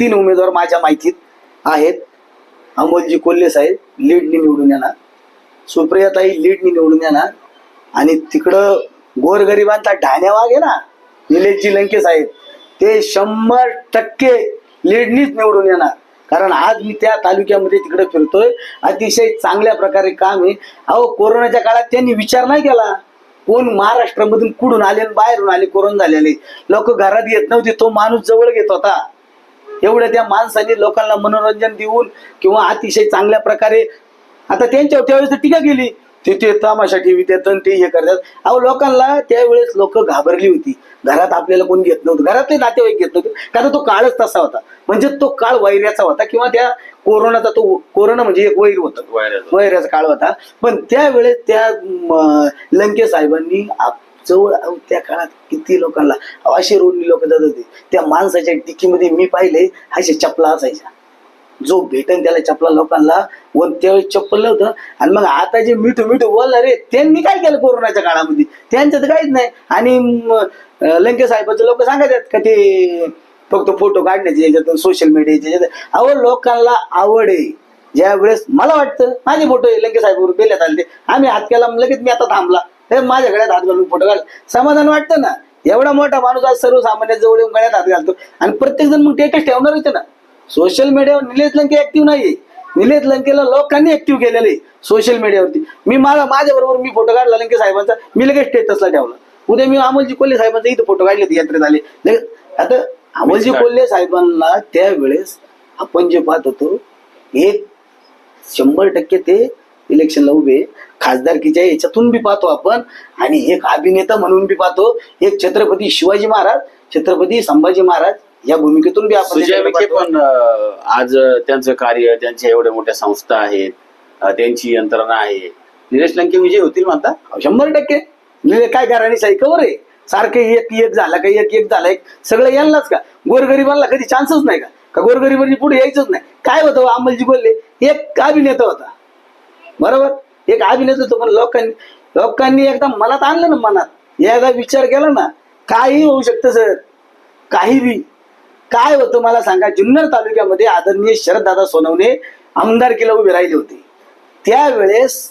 तीन उमेदवार माझ्या माहितीत आहेत. अमोलजी कोल्हे साहेब लीडनी निवडून येणार. सुप्रियाताई लीडनी निवडून येणार. आणि तिकडं गोरगरिबांचा ढाण्या वाघ आहे ना निलेशजी लंके साहेब ते शंभर टक्के लीडनीच निवडून येणार. कारण आज मी त्या तालुक्यामध्ये तिकडे फिरतोय. अतिशय चांगल्या प्रकारे काम आहे. अहो कोरोनाच्या काळात त्यांनी विचार नाही केला. कोण महाराष्ट्रामधून कुठून आले आणि बाहेरून आले कोरोना झालेले. लोक घरात येत नव्हते तो माणूस जवळ घेत होता. एवढ्या त्या माणसाने लोकांना मनोरंजन देऊन किंवा अतिशय चांगल्या प्रकारे आता त्यांच्यावर त्यावेळेस तर टीका केली. ते ते तमाशा टीव्ही आणि ते हे करतात. अहो लोकांना त्यावेळेस लोक घाबरली होती. घरात आपल्याला कोण घेत नव्हतं. घरातले नातेवाईक घेत नव्हते. कारण तो काळच तसा होता. म्हणजे तो काळ वैर्याचा होता किंवा त्या कोरोनाचा तो कोरोना म्हणजे एक वैर होता. वैराचा. काळ होता. पण त्यावेळेस त्या लंके साहेबांनी जवळ त्या काळात किती लोकांना असे रोडली लोक जात होते. त्या माणसाच्या टिकीमध्ये मी पाहिले असे चपला असायच्या. जो भेटन त्याला चपला लोकांना व त्यावेळेस चप्पल होतं आणि मग आता जे मिठू मिठू बोलला रे त्यांनी काय केलं कोरोनाच्या काळामध्ये? त्यांचं तर काहीच नाही. आणि लंके साहेबाचे लोक सांगायच्यात का ते फक्त फोटो काढण्याचे याच्यातून सोशल मीडियाच्या याच्यात अहो लोकांना आवड आहे. ज्या वेळेस मला वाटतं माझे फोटो लंके साहेब गेल्यात आले ते आम्ही हात केला मग लगेच मी आता थांबला. हे माझ्या गळ्यात हात घालून फोटो काढ समाधान वाटतं ना? एवढा मोठा माणूस आज सर्वसामान्य जवळ येऊन गळ्यात हात घालतो. आणि प्रत्येक जण मग टेटस ठेवणार होते ना? सोशल मीडियावर निलेश लंके ऍक्टिव्ह नाहीये. निलेश लंकेला लोकांनी ऍक्टिव्ह केलेलं आहे सोशल मीडियावरती मी मला माझ्या बरोबर मी फोटो काढला लंके साहेबांचा. मी लगेच स्टेटसला ठेवला. उद्या मी अमोलजी कोल्हे साहेबांचा इथं फोटो काढले होते यात्रेत आले. लगेच आता अमोलजी कोल्हे साहेबांना त्यावेळेस आपण जे पाहत होतो एक शंभर टक्के ते इलेक्शनला उभे खासदारकीच्या याच्यातून बी पाहतो आपण. आणि एक अभिनेता म्हणून बी पाहतो. एक छत्रपती शिवाजी महाराज छत्रपती संभाजी महाराज या भूमिकेतून बी आपण सुजय विखे. पण आज त्यांचं कार्य त्यांच्या एवढ्या मोठ्या संस्था आहेत. त्यांची यंत्रणा आहे. निलेश लंके विजय होतील म्हणता? शंभर टक्के. म्हणजे काय घराणी साई कवर आहे. सारखं एक एक झाला का एक एक झाला एक सगळं यांनाच का? गोरगरिबांना कधी चान्सच नाही का? का गोरगरिबांनी पुढे यायचंच नाही? काय होतं अमलजी बोलले एक अभिनेता होता. बरोबर? एक अभिनेता होतो पण लोकांनी लोकांनी एकदा मनात आणलं ना मनात. एकदा विचार केला ना काही होऊ शकतं सर. काही बी. काय होतं मला सांगा जुन्नर तालुक्यामध्ये आदरणीय शरददादा सोनवणे आमदारकीला उभे राहिले होते. त्यावेळेस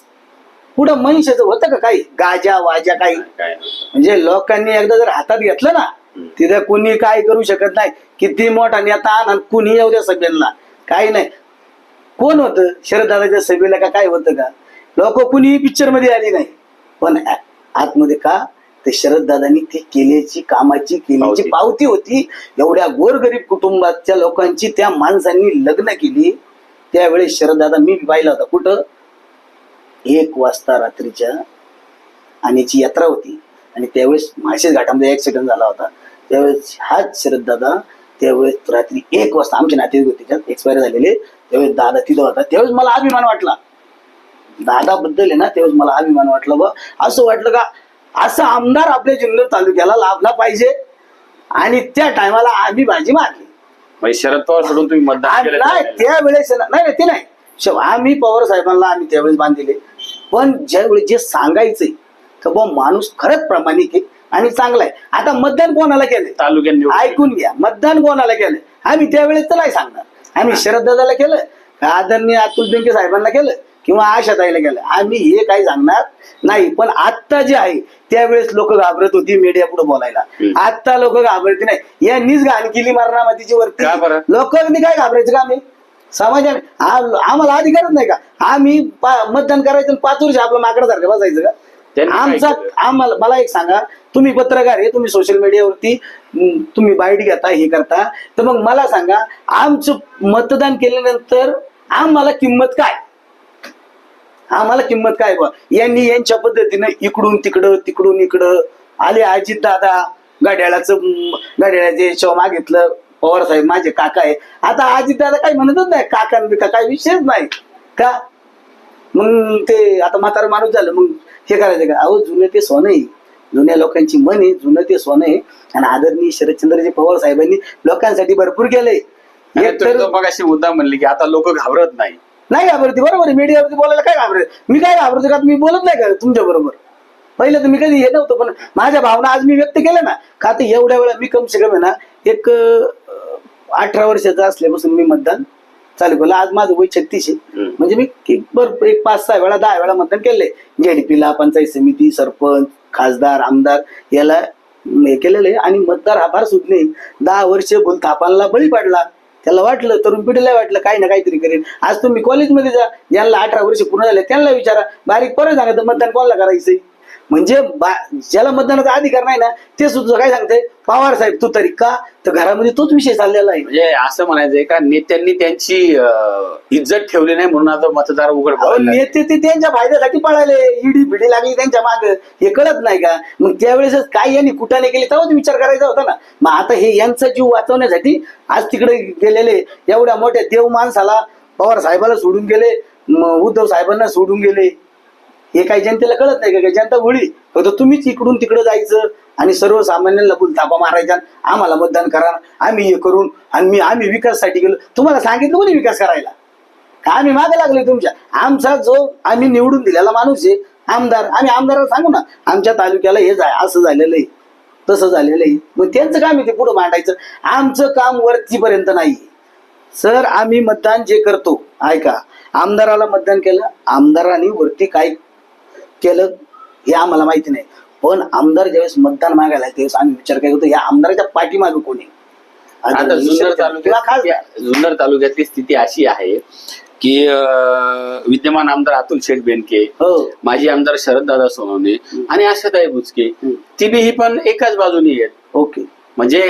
पुढं मनुष्याचं होतं का काही? गाजा वाजा काही? म्हणजे लोकांनी एकदा जर हातात घेतलं ना तिथे कुणी काय करू शकत नाही. किती मोठा नेता आण आणि कुणी येऊ द्या सभेला काही नाही. कोण होतं? शरददादाच्या सभेला का काय होतं का? लोक कुणीही पिक्चरमध्ये आली नाही. पण आतमध्ये का? ते शरददादांनी ते केल्याची कामाची केल्याची पावती. होती. एवढ्या गोरगरीब कुटुंबाच्या लोकांची त्या माणसांनी लग्न केली. त्यावेळेस शरददादा मी पाहिला होता. कुठं? एक वाजता रात्रीच्या आणीची यात्रा होती. आणि त्यावेळेस माळशेज घाटामध्ये ऍक्सिडेंट झाला होता. त्यावेळेस हाच शरद दादा त्यावेळेस रात्री एक वाजता आमचे नातेवाईक होते त्यात एक्सपायर झालेले. त्यावेळेस दादा तिथं होता. त्यावेळेस मला अभिमान वाटला. दादा बद्दल आहे ना त्यावेळेस मला अभिमान वाटला बा. असं वाटलं का असा आमदार आपल्या जुन्नर तालुक्याला लाभला पाहिजे. आणि त्या टायमाला आम्ही बाजी मारली. म्हणजे शरद पवार सोडून तुम्ही मतदान केलं नाही. त्यावेळेस? ना- नाही नाही, ते नाही. शेव- आम्ही पवार साहेबांना आम्ही त्यावेळेस बांधिले पण ज्यावेळेस जे सांगायचंय का बुवा माणूस खरंच प्रामाणिक आहे आणि चांगला आहे. आता मतदान कोणाला केलंय? तालुक्यात निवडून ऐकून घ्या मतदान कोणाला केलं आम्ही त्यावेळेस तर नाही सांगणार. आम्ही शरद दादाला केलं का आदरणीय अतुल बेंके साहेबांना केलं किंवा आशाताईला केलं. आम्ही हे काही सांगणार नाही पण आत्ता जे आहे त्यावेळेस लोक घाबरत होती मीडिया पुढे बोलायला. आत्ता लोक घाबरते नाही. यांनीच घाण केली मारणामातीची वरती? लोकांनी काय घाबरायचं का आम्ही? समाजाने आम्हाला अधिकारच नाही का? आम्ही मतदान करायचं पाच वर्ष आपलं माकडासारखं बसायचं का? आमचा? आम्हाला मला एक सांगा तुम्ही पत्रकार आहे तुम्ही सोशल मीडियावरती तुम्ही बाईट घेता हे करता. तर मग मला सांगा आमचं मतदान केल्यानंतर आम्हाला किंमत काय? आम्हाला किंमत काय बा यांनी यांच्या पद्धतीनं इकडून तिकडं तिकडून इकडं आले अजित दादा गाड्याळाचं गाड्याळाचे शव मागितलं पवार साहेब माझे काका आहे आता अजित दादा काही म्हणतच नाही काका काही विषयच नाही. का? मग ते आता म्हातारा माणूस झालं मग हे करायचं का? अहो जुनं ते सोनं आहे. जुन्या लोकांची मन आहे जुनं ते सोनं आहे. आणि आदरणीय शरदचंद्रजी पवार साहेबांनी लोकांसाठी भरपूर केलंय. तो मगाशी मुद्दा म्हणले की आता लोक घाबरत नाही. नाही घाबरते बरोबर आहे. मीडियावरती बोलायला काय घाबरत? मी काय घाबरतो का? मी बोलत नाही का तुमच्या बरोबर? पहिलं तर मी कधी हे नव्हतं पण माझ्या भावना आज मी व्यक्त केल्या ना. का तर एवढ्या वेळा मी कम से कम आहे ना एक अठरा वर्षाचं असल्यापासून मी मतदान चालू केलं. आज माझं वय छत्तीस आहे. म्हणजे मी एक भरपूर एक पाच सहा वेळा दहा वेळा मतदान केलंय. जेडीपीला पंचायत समिती सरपंच खासदार आमदार याला हे केलेलं आहे. आणि मतदार हा फार सुटणे दहा वर्ष थापांना बळी पडला. त्याला वाटलं तरुण पिढीला वाटलं काही ना काहीतरी करेन आज तुम्ही कॉलेजमध्ये जा. ज्यांना अठरा वर्ष पूर्ण झाले. त्यांना विचारा. बारीक परत सांगा तर मतदान कोणाला करायचंय? म्हणजे बा- ज्याला मतदानाचा अधिकार नाही ना ते सुद्धा काय सांगते पवार साहेब तू तरी का? तर घरामध्ये तोच विषय चाललेला आहे. म्हणजे असं म्हणायचंय का नेत्यांनी त्यांची इज्जत ठेवली नाही म्हणून आता मतदार उघड. नेते ते त्यांच्या फायद्यासाठी पळाले. ईडी भिडी लागली त्यांच्या माग. हे कळत नाही का? मग त्यावेळेस काय यांनी कुठाने केली तेव्हाच विचार करायचा होता ना. मग आता हे यांचा जीव वाचवण्यासाठी आज तिकडे गेलेले एवढ्या मोठ्या देव माणसाला पवार साहेबाला सोडून गेले. उद्धव साहेबांना सोडून गेले. हे काही जनतेला कळत नाही का? काय जनता होळी फक्त तुम्हीच इकडून तिकडे जायचं आणि सर्वसामान्यांना बोल थापा मारायचा आम्हाला मतदान करा आम्ही हे करून आणि मी आम्ही विकाससाठी गेलो. तुम्हाला सांगितलं कोणी विकास करायला? का आम्ही मागे लागले तुमच्या? आमचा जो आम्ही निवडून दिलेला माणूस आहे आमदार आम्ही आमदाराला सांगू ना आमच्या तालुक्याला हे जाय असं झालेलं आहे तसं झालेलं आहे. मग त्यांचं काम आहे ते पुढं मांडायचं. आमचं काम वरतीपर्यंत नाही. सर आम्ही मतदान जे करतो ऐका आमदाराला मतदान केलं आमदारांनी वरती काय केलं हे आम्हाला माहिती नाही. पण आमदार ज्यावेळेस मतदान मागायला त्यावेळेस आम्ही विचार काय करतो या आमदाराच्या पाठीमागे कोणी आता जुन्नर तालुक्यात जुन्नर तालुक्यातली स्थिती अशी आहे की विद्यमान आमदार अतुल शेठ बेनके हो. माजी आमदार शरददादा सोनवणे आणि आशाताई बुचके. तिन्ही पण एकाच बाजूनी आहेत. ओके. म्हणजे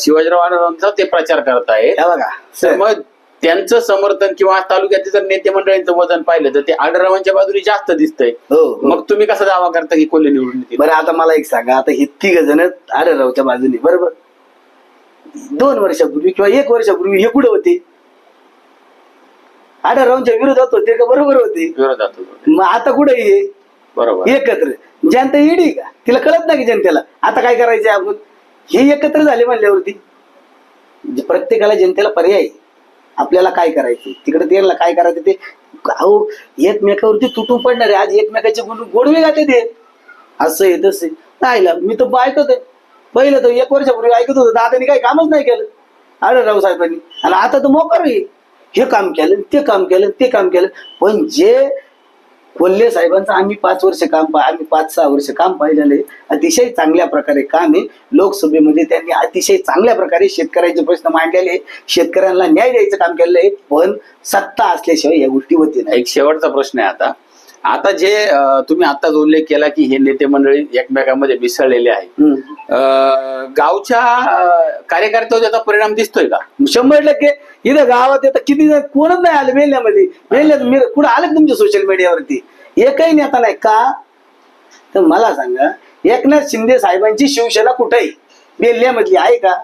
शिवाजीराव आढळरावांचा ते प्रचार करतायत. हे बघा. मग त्यांचं समर्थन किंवा तालुक्यातील जर नेते मंडळींचं वजन पाहिलं तर ते आढळरावांच्या बाजूने जास्त दिसतंय. हो हो. मग तुम्ही कसा दावा करता की कोल्हे निवडून येतील? बरं आता मला एक सांगा आता हे तिघ जण आढळरावच्या बाजूने बरोबर? दोन वर्षापूर्वी किंवा एक वर्षापूर्वी हे कुठे होते? आढळरावांच्या विरोधात होते का बरोबर होते? विरोधात होते. मग आता कुठे ये बरोबर. एकत्र. जनता येडी का? तिला कळत नाही की जनतेला? आता काय करायचंय आपण? हे एकत्र झाले म्हणल्यावरती जे प्रत्येकाला जनतेला पर्याय आहे. आपल्याला काय करायचं? तिकडे त्याला काय करायचं ते? अहो एकमेकावरती तुटून पडणार. आहे आज एकमेकाचे गुण गोडवे गाते ते. असं आहे तसं राहिला. मी तर ऐकत आहे पहिलं तर एक वर्षापूर्वी ऐकत होतो. दादानी काही कामच नाही केलं. अरे राव साहेबांनी. आणि आता तर मोकार हे काम केलं ते काम केलं ते काम केलं. पण जे कोल्हे साहेबांचं आम्ही पाच वर्ष काम पा- आम्ही पाच सहा वर्ष काम पाहिलेलं आहे. अतिशय चांगल्या प्रकारे काम आहे. लोकसभेमध्ये त्यांनी अतिशय चांगल्या प्रकारे शेतकऱ्यांचे प्रश्न मांडलेले आहे. शेतकऱ्यांना न्याय द्यायचं काम केलेलं आहे. पण सत्ता असल्याशिवाय या गोष्टी होती नाही. एक शेवटचा प्रश्न आहे आता. आता जे तुम्ही आताच उल्लेख केला की हे नेते मंडळी एकमेकांमध्ये मिसळलेले. अं, गावच्या कार्यकर्त्यावर त्याचा परिणाम दिसतोय का? शंभर टक्के इथं गावात येतं किती कोणच नाही आलं वेल्ल्यामध्ये वेल्ल्यात मी कुठं आलं तुमच्या सोशल मीडियावरती एकही नेता नाही. का? तर मला सांगा एकनाथ शिंदे साहेबांची शिवसेना कुठे आहे वेल्ल्यामधली आहे का?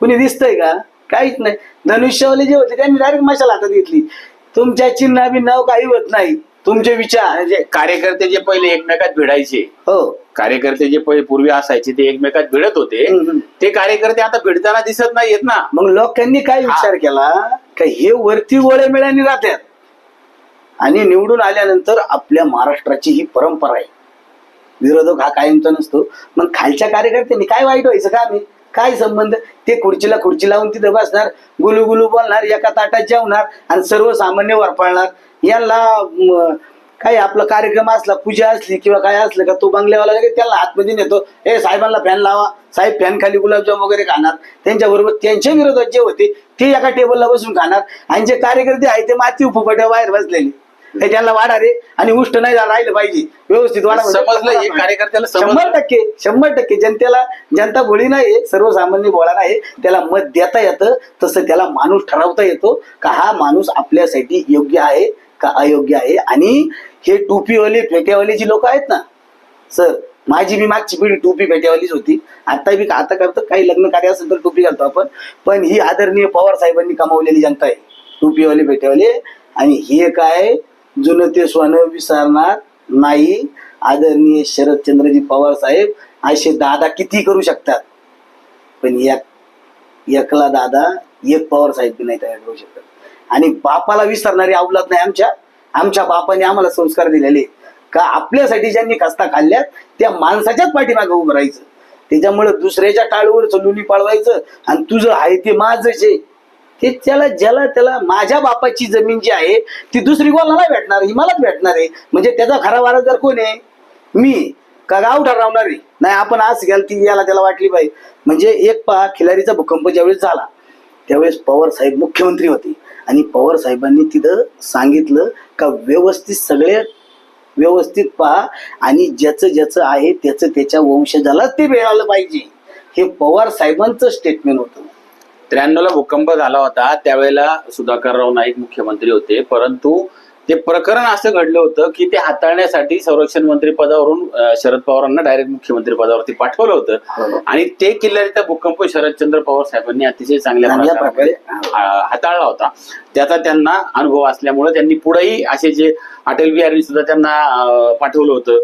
कुणी दिसतंय का? काहीच नाही. धनुष्यवाले जे होते त्यांनी डायरेक्ट मशाला हातात घेतली. तुमच्या चिन्ह नाव काही होत नाही. तुमचे विचार. म्हणजे कार्यकर्ते जे पहिले एकमेकात भिडायचे हो. कार्यकर्ते जे पहिले पूर्वी असायचे ते एकमेकात भिडत होते. हम्म. ते कार्यकर्ते आता भिडताना दिसत नाहीयेत ना. मग लोकांनी काय विचार केला? का हे वरती गोळ्या मिळानी राहतात आणि निवडून आल्यानंतर आपल्या महाराष्ट्राची ही परंपरा आहे. विरोधक हा कायमचा नसतो. मग खालच्या कार्यकर्त्यांनी काय वाईट व्हायचं का आम्ही? काय संबंध? ते खुर्चीला खुर्ची लावून तिथं बसणार गुलू गुलू बोलणार एका ताटात जेवणार आणि सर्वसामान्य वरपाळणार यांना काही आपला कार्यक्रम असला पूजा असली किंवा काय असलं का तो बंगल्यावाला त्याला आतमध्ये नेतो. ए साहेबांना फॅन लावा. साहेब फॅन खाली गुलाबजाम वगैरे खाणार. त्यांच्या बरोबर त्यांच्या विरोधात जे होते ते एका टेबलला बसून खाणार. आणि जे कार्यकर्ते आहे ते माती उपपट्या बाहेर बसलेले. त्यांना वाढा रे. आणि उष्ट नाही झालं राहिलं पाहिजे. व्यवस्थित वाढा समजलं कार्यकर्त्याला शंभर टक्के शंभर टक्के. जनतेला जनता भोळी नाही सर्वसामान्य बोळा नाही त्याला मत देता येतं तसं त्याला माणूस ठरवता येतो का हा माणूस आपल्यासाठी योग्य आहे. का अयोग्य आहे? आणि हे टोपीवाले फेट्यावाले जी लोक आहेत ना? सर माझी मी मागची पिढी टोपी फेट्यावालीच होती. आता बी आता करतो काही लग्न कार्य असेल तर टोपी घालतो आपण. पण ही आदरणीय पवार साहेबांनी कमावलेली जनता आहे. टोपीवाले फेट्यावाले. आणि हे काय? जुनं ते सोनं विसरणार नाही. आदरणीय शरदचंद्रजी पवार साहेब असे दादा किती करू शकतात? पण एक एकला दादा एक पवार साहेब नाही तयार करू शकतात आणि बापाला विसरणारी अवलाद नाही आमच्या. आमच्या बापाने आम्हाला संस्कार दिलेले का आपल्यासाठी ज्यांनी कस्ता खाल्ल्यात त्या माणसाच्याच पाठीमागे उभं राहायचं. त्याच्यामुळे दुसऱ्याच्या टाळूवर चलुनी पाळवायचं आणि तुझं आहे ते माझच आहे. ते त्याला ज्याला त्याला माझ्या बापाची जमीन जी आहे ती दुसरी कोणाला भेटणार? ही मलाच भेटणार आहे. म्हणजे त्याचा खरा वारसदार कोण आहे? मी. का गाव ठरवणार आहे? नाही आपण आज घ्याल ती याला त्याला वाटली पाहिजे. म्हणजे एक पहा खिलारीचा भूकंप ज्यावेळेस झाला त्यावेळेस पवार साहेब मुख्यमंत्री होते. आणि पवार साहेबांनी तिथं सांगितलं का व्यवस्थित सगळे व्यवस्थित पहा आणि ज्याचं ज्याचं आहे त्याचं त्याच्या वंशजालाच ते मिळालं पाहिजे. हे पवार साहेबांचं स्टेटमेंट होतं. त्र्याण्णवला भूकंप झाला होता त्यावेळेला सुधाकरराव नाईक मुख्यमंत्री होते परंतु ते प्रकरण असं घडलं होतं की ते हाताळण्यासाठी संरक्षण मंत्री पदावरून शरद पवारांना डायरेक्ट मुख्यमंत्री पदावरती पाठवलं हो. होतं आणि ते किल्ल्याचा भूकंप शरदचंद्र पवार साहेबांनी अतिशय चांगल्या प्रकारे हा- हाताळला होता. त्याचा त्यांना अनुभव असल्यामुळे त्यांनी पुढेही असे जे अटल बिहारी सुद्धा त्यांना पाठवलं होतं.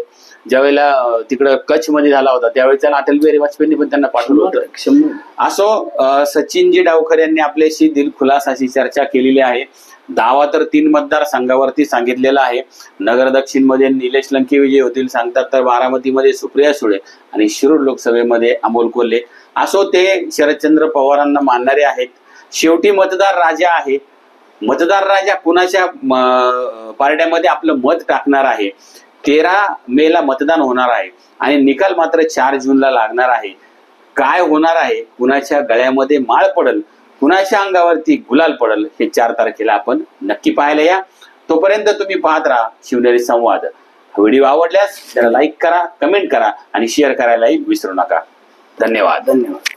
ज्यावेळेला तिकडं कच्छमध्ये झाला होता त्यावेळी त्याला अटल बिहारी वाजपेयींनी पण त्यांना पाठवलं होतं. असो सचिनजी डावकर यांनी आपल्याशी दिलखुलास अशी चर्चा केलेली आहे. दावा तर तीन मतदारसंघावरती सांगितलेला आहे. नगर दक्षिणमध्ये निलेश लंके विजय होतील सांगतात तर बारामतीमध्ये सुप्रिया सुळे आणि शिरूर लोकसभेमध्ये अमोल कोल्हे. असो ते शरदचंद्र पवारांना मानणारे आहेत. शेवटी मतदार राजा आहे. मतदार राजा कुणाच्या पार्ट्यामध्ये पारड्यामध्ये आपलं मत टाकणार आहे? तेरा मेला मतदान होणार आहे आणि निकाल मात्र चार जूनला लागणार आहे. काय होणार आहे? कुणाच्या गळ्यामध्ये माळ पडल? कुणाच्या अंगावरती गुलाल पडल हे चार तारखेला आपण नक्की पाहायला या. तोपर्यंत तुम्ही पाहत राहा शिवनेरी संवाद. व्हिडिओ आवडल्यास त्याला लाईक करा कमेंट करा आणि शेअर करायलाही विसरू नका. धन्यवाद. धन्यवाद.